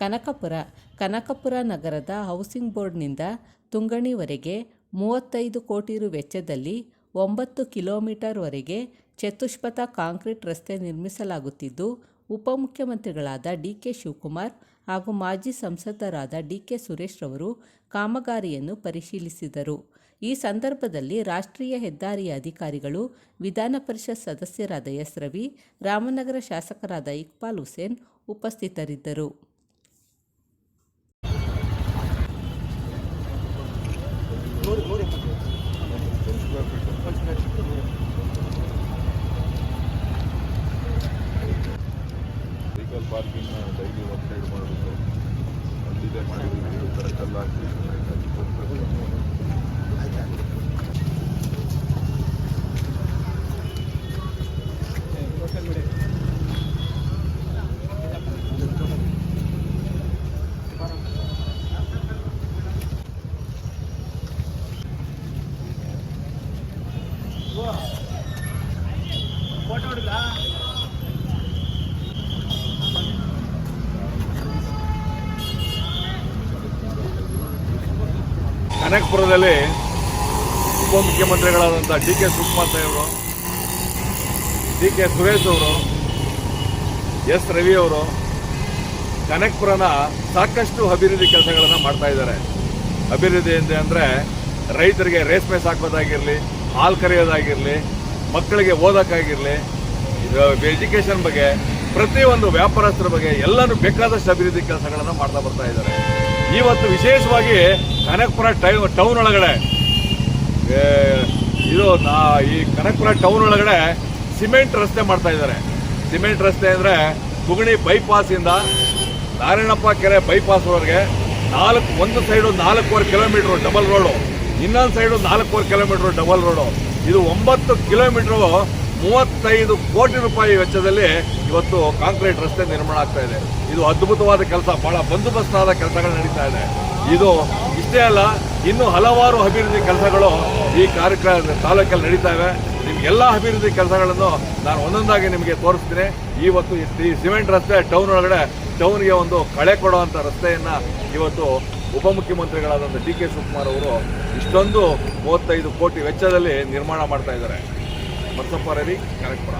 ಕನಕಪುರ ಕನಕಪುರ ನಗರದ ಹೌಸಿಂಗ್ ಬೋರ್ಡ್ನಿಂದ ತುಂಗಣಿವರೆಗೆ ಮೂವತ್ತೈದು ಕೋಟಿ ರು ವೆಚ್ಚದಲ್ಲಿ ಒಂಬತ್ತು ಕಿಲೋಮೀಟರ್ವರೆಗೆ ಚತುಷ್ಪಥ ಕಾಂಕ್ರೀಟ್ ರಸ್ತೆ ನಿರ್ಮಿಸಲಾಗುತ್ತಿದ್ದು, ಉಪಮುಖ್ಯಮಂತ್ರಿಗಳಾದ ಡಿ ಕೆ ಶಿವಕುಮಾರ್ ಹಾಗೂ ಮಾಜಿ ಸಂಸದರಾದ ಡಿ ಕೆ ಸುರೇಶ್ ರವರು ಕಾಮಗಾರಿಯನ್ನು ಪರಿಶೀಲಿಸಿದರು. ಈ ಸಂದರ್ಭದಲ್ಲಿ ರಾಷ್ಟ್ರೀಯ ಹೆದ್ದಾರಿಯ ಅಧಿಕಾರಿಗಳು, ವಿಧಾನ ಪರಿಷತ್ ಸದಸ್ಯರಾದ ಎಸ್. ರವಿ, ರಾಮನಗರ ಶಾಸಕರಾದ ಇಕ್ಬಾಲ್ ಹುಸೇನ್ ಉಪಸ್ಥಿತರಿದ್ದರು. ವೆಹಿಕಲ್ ಪಾರ್ಕಿಂಗ್ ಡೈಲಿ ಒಂದು ಸೈಡ್ ಮಾಡಬೇಕು ಅಲ್ಲಿದೆ ಮಾಡಿದ್ದೀವಿ ಕಲ್ಲು ಹಾಕಿ ಕೊಡ್ಬೇಕು. ಕನಕಪುರದಲ್ಲಿ ಉಪಮುಖ್ಯಮಂತ್ರಿಗಳಾದಂಥ ಡಿ ಕೆ ಶಿವಕುಮಾರ್ ಸಾಹೇಬರು ಡಿ ಕೆ ಸುರೇಶ್ ಅವರು, ಎಸ್ ರವಿ ಅವರು ಕನಕಪುರನ ಸಾಕಷ್ಟು ಅಭಿವೃದ್ಧಿ ಕೆಲಸಗಳನ್ನು ಮಾಡ್ತಾ ಇದ್ದಾರೆ ಅಭಿವೃದ್ಧಿ ಅಂದರೆ ರೈತರಿಗೆ ರೇಷ್ಮೆ ಸಾಕೋದಾಗಿರಲಿ ಹಾಲು ಕರೆಯೋದಾಗಿರಲಿ ಮಕ್ಕಳಿಗೆ ಓದೋಕ್ಕಾಗಿರಲಿ ಎಜುಕೇಷನ್ ಬಗ್ಗೆ, ಪ್ರತಿಯೊಂದು ವ್ಯಾಪಾರಸ್ಥರ ಬಗ್ಗೆ ಎಲ್ಲನೂ ಬೇಕಾದಷ್ಟು ಅಭಿವೃದ್ಧಿ ಕೆಲಸಗಳನ್ನು ಮಾಡ್ತಾ ಬರ್ತಾ ಇದ್ದಾರೆ. ಇವತ್ತು ವಿಶೇಷವಾಗಿ ಕನಕಪುರ ಟೈ ಟೌನ್ ಒಳಗಡೆ ಇದು ಈ ಕನಕಪುರ ಟೌನ್ ಒಳಗಡೆ ಸಿಮೆಂಟ್ ರಸ್ತೆ ಮಾಡ್ತಾ ಇದ್ದಾರೆ. ಸಿಮೆಂಟ್ ರಸ್ತೆ ಅಂದರೆ ಕುಗಣಿ ಬೈಪಾಸಿಂದ ನಾರಾಯಣಪ್ಪ ಕೆರೆ ಬೈಪಾಸ್ವರೆಗೆ ನಾಲ್ಕು, ಒಂದು ಸೈಡು ನಾಲ್ಕೂವರೆ ಕಿಲೋಮೀಟ್ರು ಡಬಲ್ ರೋಡು ಇನ್ನೊಂದು ಸೈಡು ನಾಲ್ಕೂವರೆ ಕಿಲೋಮೀಟ್ರು ಡಬಲ್ ರೋಡು ಇದು ಒಂಬತ್ತು ಕಿಲೋಮೀಟರ್ ಮೂವತ್ತೈದು ಕೋಟಿ ರೂಪಾಯಿ ವೆಚ್ಚದಲ್ಲಿ ಇವತ್ತು ಕಾಂಕ್ರೀಟ್ ರಸ್ತೆ ನಿರ್ಮಾಣ ಆಗ್ತಾ ಇದೆ. ಇದು ಅದ್ಭುತವಾದ ಕೆಲಸ, ಬಹಳ ಬಂದೋಬಸ್ತಾದ ಕೆಲಸಗಳು ನಡೀತಾ ಇದೆ. ಇದು ಇಷ್ಟೇ ಅಲ್ಲ, ಇನ್ನು ಹಲವಾರು ಅಭಿವೃದ್ಧಿ ಕೆಲಸಗಳು ಈ ಕಾರ್ಯಕ್ರಮ ತಾಲೂಕಲ್ಲಿ ನಡೀತಾ ಇವೆ. ನಿಮ್ಗೆಲ್ಲ ಅಭಿವೃದ್ಧಿ ಕೆಲಸಗಳನ್ನು ನಾನು ಒಂದೊಂದಾಗಿ ನಿಮಗೆ ತೋರಿಸ್ತೀನಿ. ಇವತ್ತು ಈ- ಈ ಸಿಮೆಂಟ್ ರಸ್ತೆ ಟೌನ್ ಒಳಗಡೆ, ಟೌನ್ಗೆ ಒಂದು ಕಳೆ ಕೊಡುವಂಥ ರಸ್ತೆಯನ್ನು ಇವತ್ತು ಉಪಮುಖ್ಯಮಂತ್ರಿಗಳಾದಂಥ ಡಿ ಕೆ ಶಿವಕುಮಾರ್ ಅವರು ಇಷ್ಟೊಂದು ಮೂವತ್ತೈದು ಕೋಟಿ ವೆಚ್ಚದಲ್ಲಿ ನಿರ್ಮಾಣ ಮಾಡ್ತಾ ಇದ್ದಾರೆ. ರವಿ ಕನಕಪುರ